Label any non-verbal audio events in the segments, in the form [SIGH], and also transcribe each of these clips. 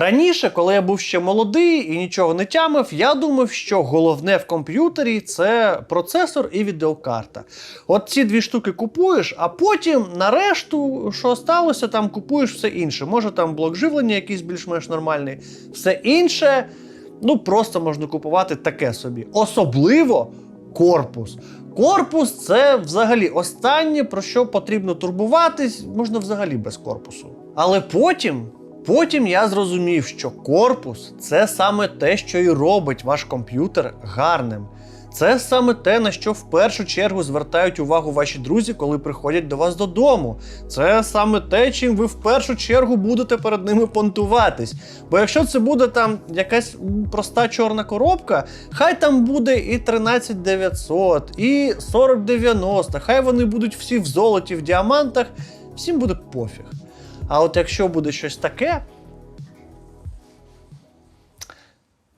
Раніше, коли я був ще молодий і нічого не тямив, я думав, що головне в комп'ютері це процесор і відеокарта. От ці дві штуки купуєш, а потім на решту, що сталося, там купуєш все інше. Може там блок живлення якийсь більш-менш нормальний. Все інше, ну просто можна купувати таке собі. Особливо корпус. Корпус це взагалі останнє, про що потрібно турбуватись, можна взагалі без корпусу. Але потім. Потім я зрозумів, що корпус це саме те, що і робить ваш комп'ютер гарним. Це саме те, на що в першу чергу звертають увагу ваші друзі, коли приходять до вас додому. Це саме те, чим ви в першу чергу будете перед ними понтуватись. Бо якщо це буде там якась проста чорна коробка, хай там буде і 13900, і 4090, хай вони будуть всі в золоті, в діамантах, всім буде пофіг. А от якщо буде щось таке,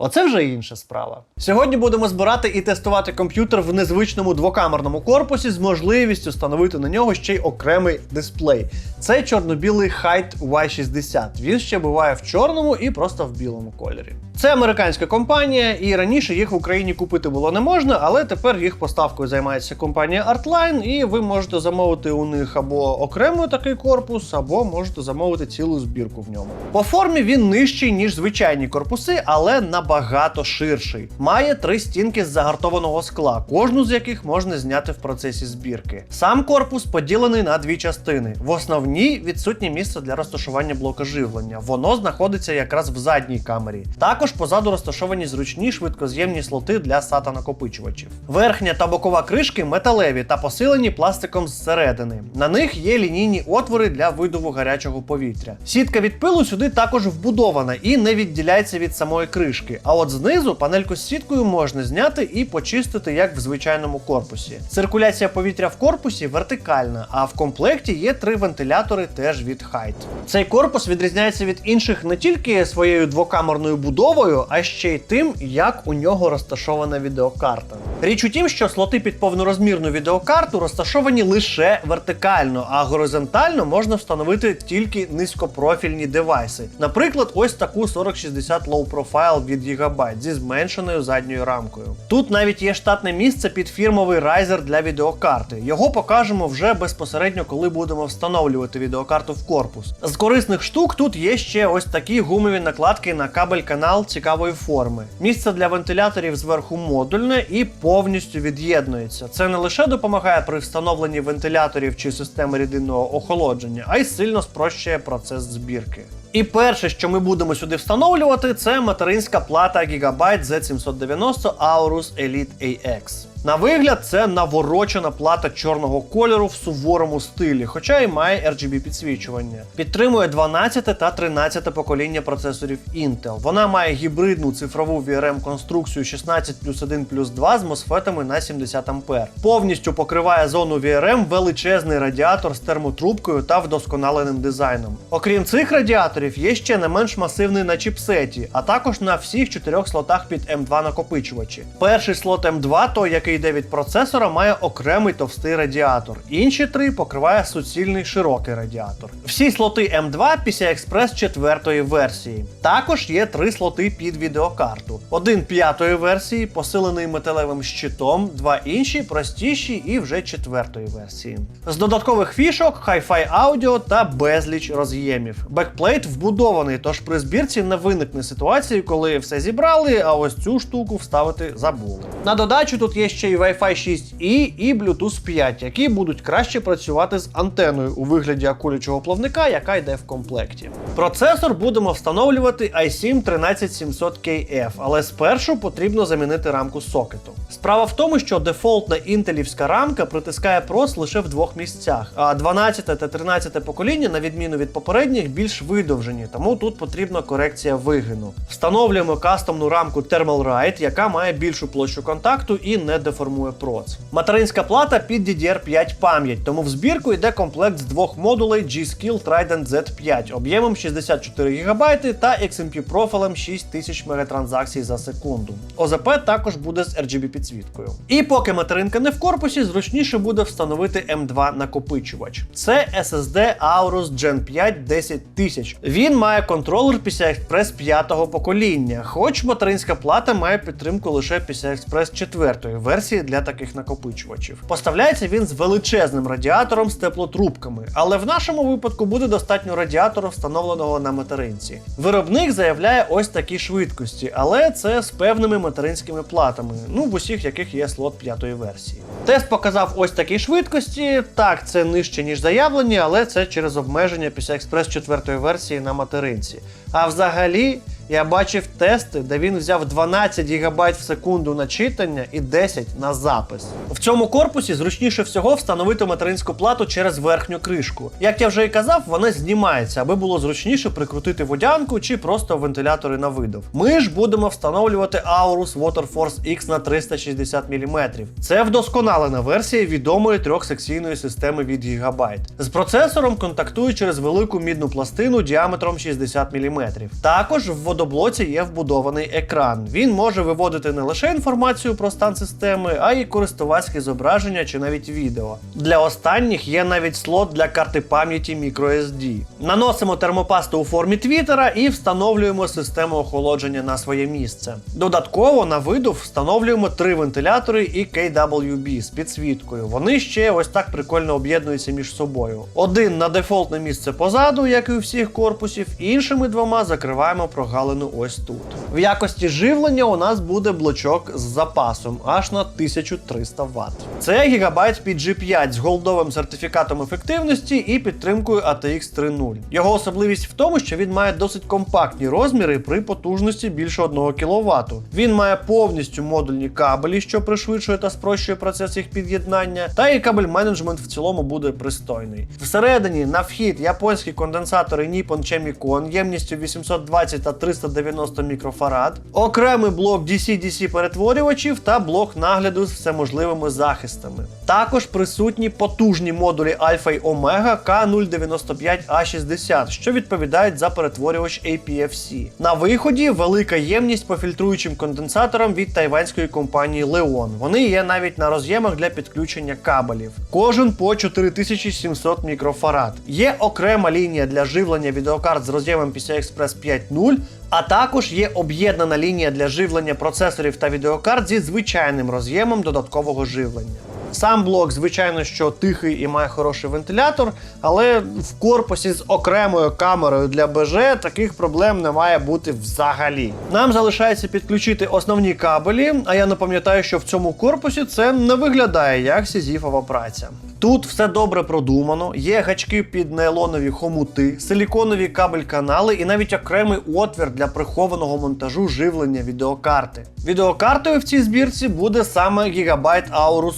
Оце вже інша справа. Сьогодні будемо збирати і тестувати комп'ютер в незвичному двокамерному корпусі з можливістю встановити на нього ще й окремий дисплей. Це чорно-білий Height Y60. Він ще буває в чорному і просто в білому кольорі. Це американська компанія, і раніше їх в Україні купити було не можна, але тепер їх поставкою займається компанія Artline, і ви можете замовити у них або окремий такий корпус, або можете замовити цілу збірку в ньому. По формі він нижчий, ніж звичайні корпуси, але набагато ширший. Має три стінки з загартованого скла, кожну з яких можна зняти в процесі збірки. Сам корпус поділений на дві частини. В основній відсутнє місце для розташування блока живлення. Воно знаходиться якраз в задній камері. Також позаду розташовані зручні швидкоз'ємні слоти для SATA накопичувачів. Верхня та бокова кришки металеві та посилені пластиком зсередини. На них є лінійні отвори для видову гарячого повітря. Сітка від пилу сюди також вбудована і не відділяється від самої кришки. А от знизу панельку з сіткою можна зняти і почистити як в звичайному корпусі. Циркуляція повітря в корпусі вертикальна, а в комплекті є три вентилятори теж від Height. Цей корпус відрізняється від інших не тільки своєю двокамерною будовою, а ще й тим, як у нього розташована відеокарта. Річ у тім, що слоти під повнорозмірну відеокарту розташовані лише вертикально, а горизонтально можна встановити тільки низькопрофільні девайси. Наприклад, ось таку 4060 Low Profile від Gigabyte зі зменшеною задньою рамкою. Тут навіть є штатне місце під фірмовий райзер для відеокарти. Його покажемо вже безпосередньо, коли будемо встановлювати відеокарту в корпус. З корисних штук тут є ще ось такі гумові накладки на кабель канал цікавої форми. Місце для вентиляторів зверху модульне і повністю від'єднується. Це не лише допомагає при встановленні вентиляторів чи системи рідинного охолодження, а й сильно спрощує процес збірки. І перше, що ми будемо сюди встановлювати, це материнська плата Gigabyte Z790 Aorus Elite AX. На вигляд, це наворочена плата чорного кольору в суворому стилі, хоча й має RGB підсвічування. Підтримує 12 та 13 покоління процесорів Intel. Вона має гібридну цифрову VRM конструкцію 16 плюс 1 плюс 2 з мосфетами на 70 А. Повністю покриває зону VRM величезний радіатор з термотрубкою та вдосконаленим дизайном. Окрім цих радіаторів, є ще не менш масивний на чіпсеті, а також на всіх чотирьох слотах під M2 накопичувачі. Перший слот M2, той, який йде від процесора, має окремий товстий радіатор. Інші три покриває суцільний широкий радіатор. Всі слоти M2 PCI Express 4 версії. Також є три слоти під відеокарту. Один п'ятої версії, посилений металевим щитом, два інші простіші і вже четвертої версії. З додаткових фішок Hi-Fi аудіо та безліч роз'ємів. Бекплейт вбудований, тож при збірці не виникне ситуації, коли все зібрали, а ось цю штуку вставити забули. На додачу тут є ще й Wi-Fi 6E і Bluetooth 5, які будуть краще працювати з антеною у вигляді акулячого плавника, яка йде в комплекті. Процесор будемо встановлювати i7 13700KF, але спершу потрібно замінити рамку сокету. Справа в тому, що дефолтна інтелівська рамка притискає прос лише в двох місцях, а 12 та 13 покоління, на відміну від попередніх, більш видовжені, тому тут потрібна корекція вигину. Встановлюємо кастомну рамку Thermalright, яка має більшу площу контакту і не деформує проц. Материнська плата під DDR5 пам'ять, тому в збірку йде комплект з двох модулей G-Skill Trident Z5 об'ємом 64 ГБ та XMP профілем 6000 мегатранзакцій за секунду. ОЗП також буде з RGB підсвіткою. І поки материнка не в корпусі, зручніше буде встановити M2 накопичувач. Це SSD Aorus Gen 5 10000. Він має контролер PCI Express 5-го покоління, хоч материнська плата має підтримку лише PCI Express 4 версії для таких накопичувачів. Поставляється він з величезним радіатором з теплотрубками, але в нашому випадку буде достатньо радіатора, встановленого на материнці. Виробник заявляє ось такі швидкості, але це з певними материнськими платами, ну в усіх яких є слот п'ятої версії. Тест показав ось такі швидкості. Так, це нижче ніж заявлені, але це через обмеження PCI Express 4 версії на материнці. А взагалі. Я бачив тести, де він взяв 12 ГБ в секунду на читання і 10 на запис. В цьому корпусі зручніше всього встановити материнську плату через верхню кришку. Як я вже і казав, вона знімається, аби було зручніше прикрутити водянку чи просто вентилятори на видов. Ми ж будемо встановлювати Aorus Waterforce X на 360 мм. Це вдосконалена версія відомої трьохсекційної системи від Gigabyte. З процесором контактує через велику мідну пластину діаметром 60 мм. Також в водоблоці є вбудований екран. Він може виводити не лише інформацію про стан системи, а й користувацьке зображення чи навіть відео. Для останніх є навіть слот для карти пам'яті microSD. Наносимо термопасту у формі твіттера і встановлюємо систему охолодження на своє місце. Додатково на виду встановлюємо три вентилятори і KWB з підсвіткою. Вони ще ось так прикольно об'єднуються між собою. Один на дефолтне місце позаду, як і у всіх корпусів, іншими двома закриваємо прогалину ось тут. В якості живлення у нас буде блочок з запасом аж на 1300 Вт. Це Gigabyte PG5 з голдовим сертифікатом ефективності і підтримкою ATX 3.0. Його особливість в тому, що він має досить компактні розміри при потужності більше 1 кВт. Він має повністю модульні кабелі, що пришвидшує та спрощує процес їх під'єднання, та і кабель менеджмент в цілому буде пристойний. Всередині на вхід японські конденсатори Nippon Chemicon ємністю 820 та 390 мікрофарад, окремий блок DC-DC перетворювачів та блок нагляду з всеможливими захистами. Також присутні потужні модулі Alpha й Omega K095A60, що відповідають за перетворювач APFC. На виході велика ємність по фільтруючим конденсаторам від тайванської компанії Leon. Вони є навіть на роз'ємах для підключення кабелів. Кожен по 4700 мікрофарад. Є окрема лінія для живлення відеокарт з роз'ємом PCI Express 5.0, а також є об'єднана лінія для живлення процесорів та відеокарт зі звичайним роз'ємом додаткового живлення. Сам блок, звичайно, що тихий і має хороший вентилятор, але в корпусі з окремою камерою для БЖ таких проблем не має бути взагалі. Нам залишається підключити основні кабелі, а я не пам'ятаю, що в цьому корпусі це не виглядає як сізіфова праця. Тут все добре продумано, є гачки під нейлонові хомути, силіконові кабель-канали і навіть окремий отвір для прихованого монтажу живлення відеокарти. Відеокартою в цій збірці буде саме Gigabyte Aorus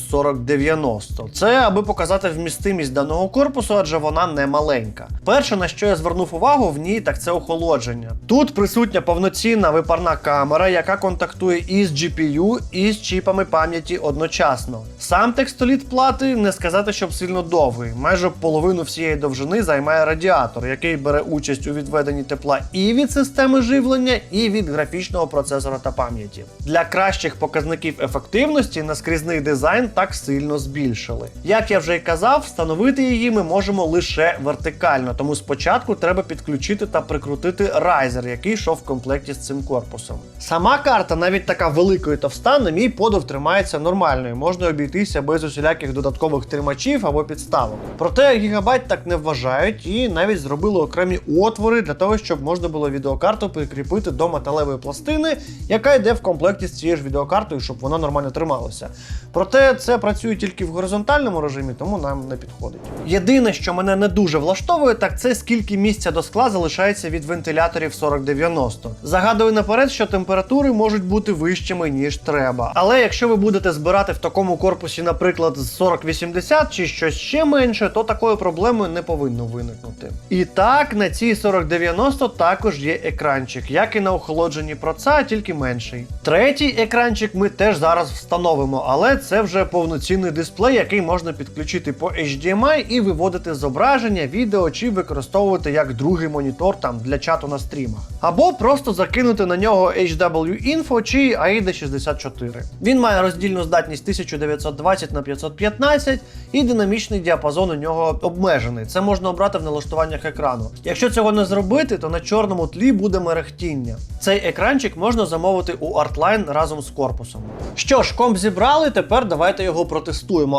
4090. Це аби показати вмістимість даного корпусу, адже вона не маленька. Перше, на що я звернув увагу в ній, так це охолодження. Тут присутня повноцінна випарна камера, яка контактує із GPU і з чіпами пам'яті одночасно. Сам текстоліт плати не сказати, щоб сильно довгий. Майже половину всієї довжини займає радіатор, який бере участь у відведенні тепла і від системи живлення, і від графічного процесора та пам'яті. Для кращих показників ефективності наскрізний дизайн так сильно збільшили. Як я вже й казав, встановити її ми можемо лише вертикально, тому спочатку треба підключити та прикрутити райзер, який йшов в комплекті з цим корпусом. Сама карта, навіть така велика і товста, на мій подив тримається нормально і можна обійтися без усіляких додаткових тримачів або підставок. Проте Gigabyte так не вважають і навіть зробили окремі отвори для того, щоб можна було відеокарту прикріпити до металевої пластини, яка йде в комплекті з цією ж відеокартою, щоб вона нормально трималася. Проте це працює працює тільки в горизонтальному режимі, тому нам не підходить. Єдине, що мене не дуже влаштовує, так це скільки місця до скла залишається від вентиляторів 4090. Загадую наперед, що температури можуть бути вищими, ніж треба. Але якщо ви будете збирати в такому корпусі, наприклад, з 4080 чи щось ще менше, то такої проблеми не повинно виникнути. І так, на цій 4090 також є екранчик, як і на охолодженні проца, тільки менший. Третій екранчик ми теж зараз встановимо, але це вже повноцінний дисплей, який можна підключити по HDMI і виводити зображення, відео чи використовувати як другий монітор там для чату на стрімах. Або просто закинути на нього HW Info чи AIDA 64. Він має роздільну здатність 1920 на 515 і динамічний діапазон у нього обмежений. Це можна обрати в налаштуваннях екрану. Якщо цього не зробити, то на чорному тлі буде мерехтіння. Цей екранчик можна замовити у Artline разом з корпусом. Що ж, комп зібрали, тепер давайте його протестуємо.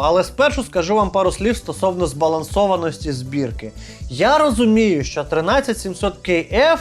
Але спершу скажу вам пару слів стосовно збалансованості збірки. Я розумію, що 13700KF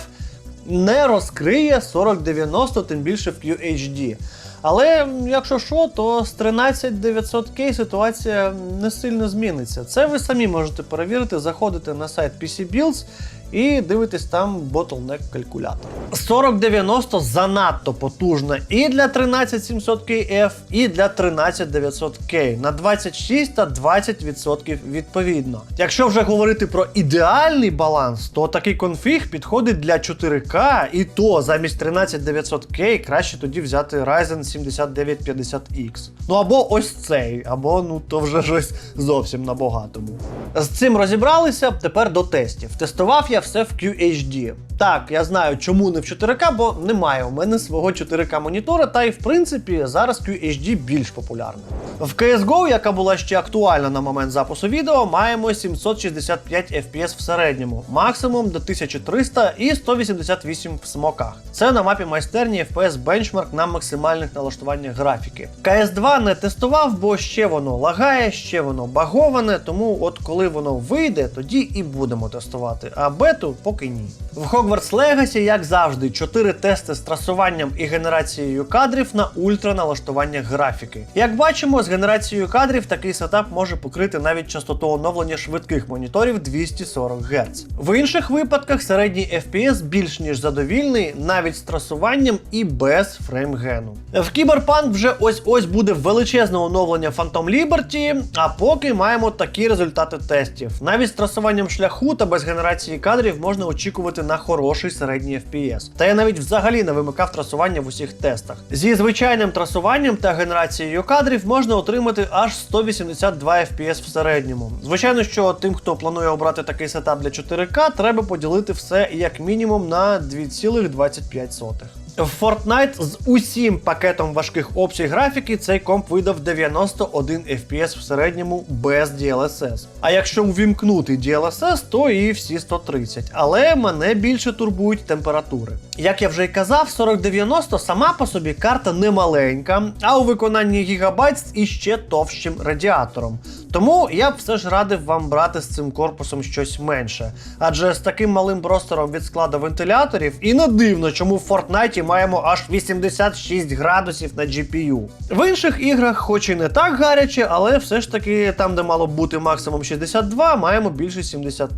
не розкриє 4090, тим більше в QHD. Але якщо що, то з 13900K ситуація не сильно зміниться. Це ви самі можете перевірити, заходите на сайт PC Builds і дивитесь там bottleneck калькулятор. 4090 занадто потужна і для 13700KF, і для 13900K на 26 та 20% відповідно. Якщо вже говорити про ідеальний баланс, то такий конфіг підходить для 4К, і то замість 13900K краще тоді взяти Ryzen 7950X. Ну або ось цей, або ну то вже [LAUGHS] щось зовсім на багатому. З цим розібралися. Тепер до тестів. Тестував я все в QHD. Так, я знаю, чому не в 4К, бо немає у мене свого 4К монітора, та й в принципі зараз QHD більш популярна. В CSGO, яка була ще актуальна на момент запису відео, маємо 765 FPS в середньому, максимум до 1300 і 188 в смоках. Це на мапі майстерні FPS бенчмарк на максимальних налаштуваннях графіки. CS2 не тестував, бо ще воно лагає, ще воно баговане, тому от коли воно вийде, тоді і будемо тестувати. А бету поки ні. В Hogwarts Legacy, як завжди, 4 тести з трасуванням і генерацією кадрів на ультра налаштуваннях графіки. Як бачимо, з генерацією кадрів такий сетап може покрити навіть частоту оновлення швидких моніторів 240 Гц. В інших випадках середній FPS більш ніж задовільний, навіть з трасуванням і без фреймгену. В Cyberpunk вже ось-ось буде величезне оновлення Phantom Liberty, а поки маємо такі результати тестів. Навіть з трасуванням шляху та без генерації кадрів можна очікувати на хороший середній FPS. Та я навіть взагалі не вимикав трасування в усіх тестах. Зі звичайним трасуванням та генерацією кадрів можна отримати аж 182 FPS в середньому. Звичайно, що тим, хто планує обрати такий сетап для 4К, треба поділити все як мінімум на 2,25. В Fortnite з усім пакетом важких опцій графіки цей комп видав 91 FPS в середньому без DLSS. А якщо увімкнути DLSS, то і всі 130. Але мене більше турбують температури. Як я вже й казав, 4090 сама по собі карта не маленька, а у виконанні Gigabyte з іще товщим радіатором. Тому я б все ж радив вам брати з цим корпусом щось менше. Адже з таким малим простором від складу вентиляторів і не дивно, чому в Fortnite маємо аж 86 градусів на GPU. В інших іграх, хоч і не так гаряче, але все ж таки там, де мало б бути максимум 62, маємо більше 70.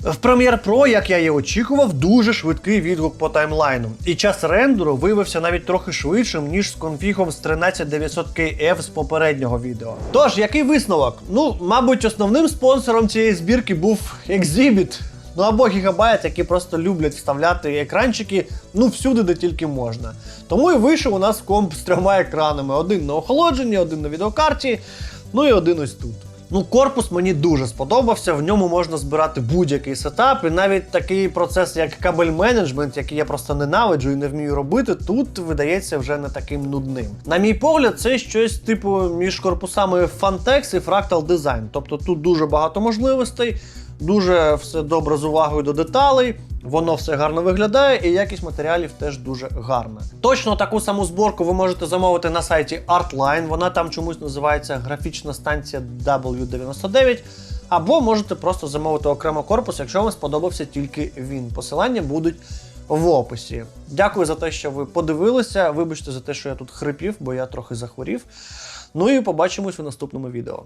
В Premiere Pro, як я і очікував, дуже швидкий відгук по таймлайну. І час рендеру виявився навіть трохи швидшим, ніж з конфігом з 13900KF з попереднього відео. Тож, який висновок? Ну, мабуть, основним спонсором цієї збірки був Exhibit. Ну або гігабайт, які просто люблять вставляти екранчики ну всюди, де тільки можна. Тому і вийшов у нас комп з трьома екранами: один на охолодженні, один на відеокарті, ну і один ось тут. Ну, корпус мені дуже сподобався. В ньому можна збирати будь-який сетап, і навіть такий процес, як кабель менеджмент, який я просто ненавиджу і не вмію робити, тут видається вже не таким нудним. На мій погляд, це щось типу між корпусами Fantex і Fractal Design. Тобто тут дуже багато можливостей. Дуже все добре з увагою до деталей, воно все гарно виглядає, і якість матеріалів теж дуже гарна. Точно таку саму зборку ви можете замовити на сайті Artline, вона там чомусь називається графічна станція W99. Або можете просто замовити окремо корпус, якщо вам сподобався тільки він. Посилання будуть в описі. Дякую за те, що ви подивилися. Вибачте за те, що я тут хрипів, бо я трохи захворів. Ну і побачимось у наступному відео.